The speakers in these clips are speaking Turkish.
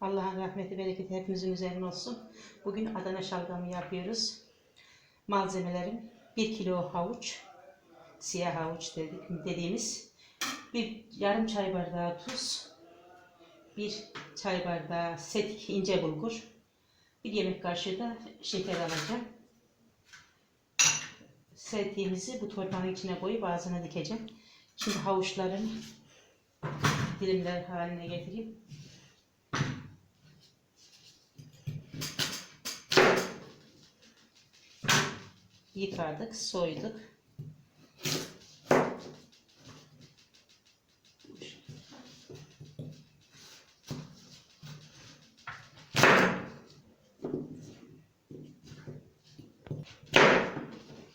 Allah'ın rahmeti, bereketi hepimizin üzerine olsun. Bugün Adana şalgamı yapıyoruz. Malzemelerim 1 kilo havuç, siyah havuç dediğimiz, bir yarım çay bardağı tuz, bir çay bardağı setik ince bulgur, bir yemek kaşığı da şeker alacağım. Setiğimizi bu torbanın içine koyup ağzına dikeceğim. Şimdi havuçların dilimler haline getireyim. Yıkadık, soyduk.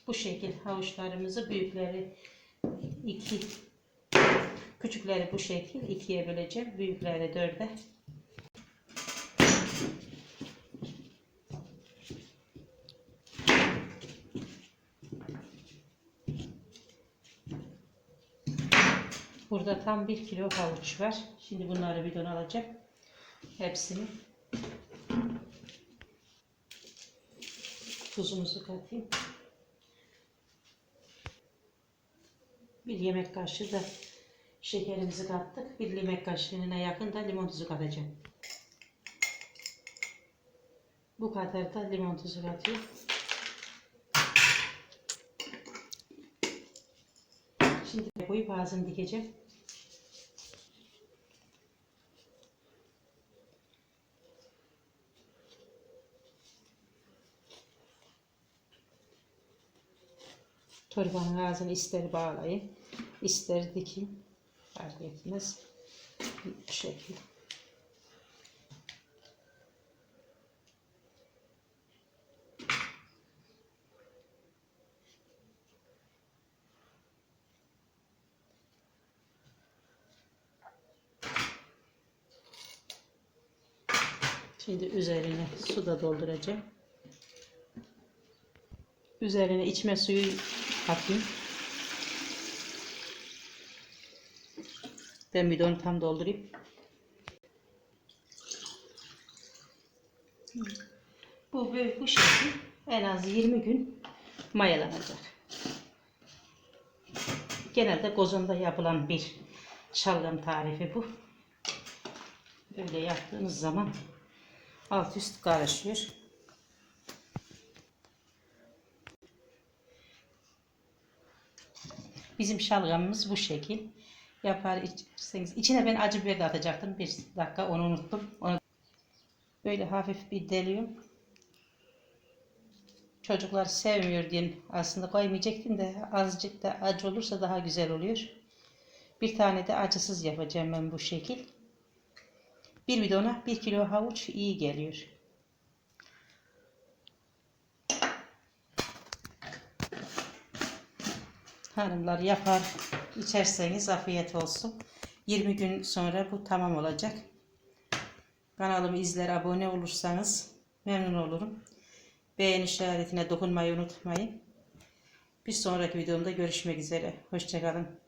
Bu şekil havuçlarımızı büyükleri iki küçükleri bu şekil ikiye böleceğim. Büyükleri dörde. Burada tam bir kilo havuç var. Şimdi bunları bidon alacağım. Hepsini. Tuzumuzu katayım. Bir yemek kaşığı da şekerimizi kattık. Bir yemek kaşığına yakın da limon tuzu katacağım. Bu kadar da limon tuzu katıyorum. Şimdi koyup ağzını dikeceğim. Torbanın ağzını ister bağlayın, ister dikin. Fark etmez. Bu şekil. Şimdi üzerine su da dolduracağım. Üzerine içme suyu katayım. Ben bidonu tam doldurayım. Bu böyle bu şekil en az 20 gün mayalanacak. Genelde gozonda yapılan bir şalgam tarifi bu. Böyle yaptığınız zaman alt üst karışıyor. Bizim şalgamımız bu şekil. Yapar içerseniz. İçine ben acı biber de atacaktım. Bir dakika onu unuttum. Onu böyle hafif bir deliyorum. Çocuklar sevmiyor diye aslında koymayacaktım da azıcık da acı olursa daha güzel oluyor. Bir tane de acısız yapacağım ben bu şekil. Bir bidona bir kilo havuç iyi geliyor. Hanımlar yapar içerseniz afiyet olsun. 20 gün sonra bu tamam olacak. Kanalımı izler abone olursanız memnun olurum. Beğen işaretine dokunmayı unutmayın. Bir sonraki videomda görüşmek üzere. Hoşçakalın.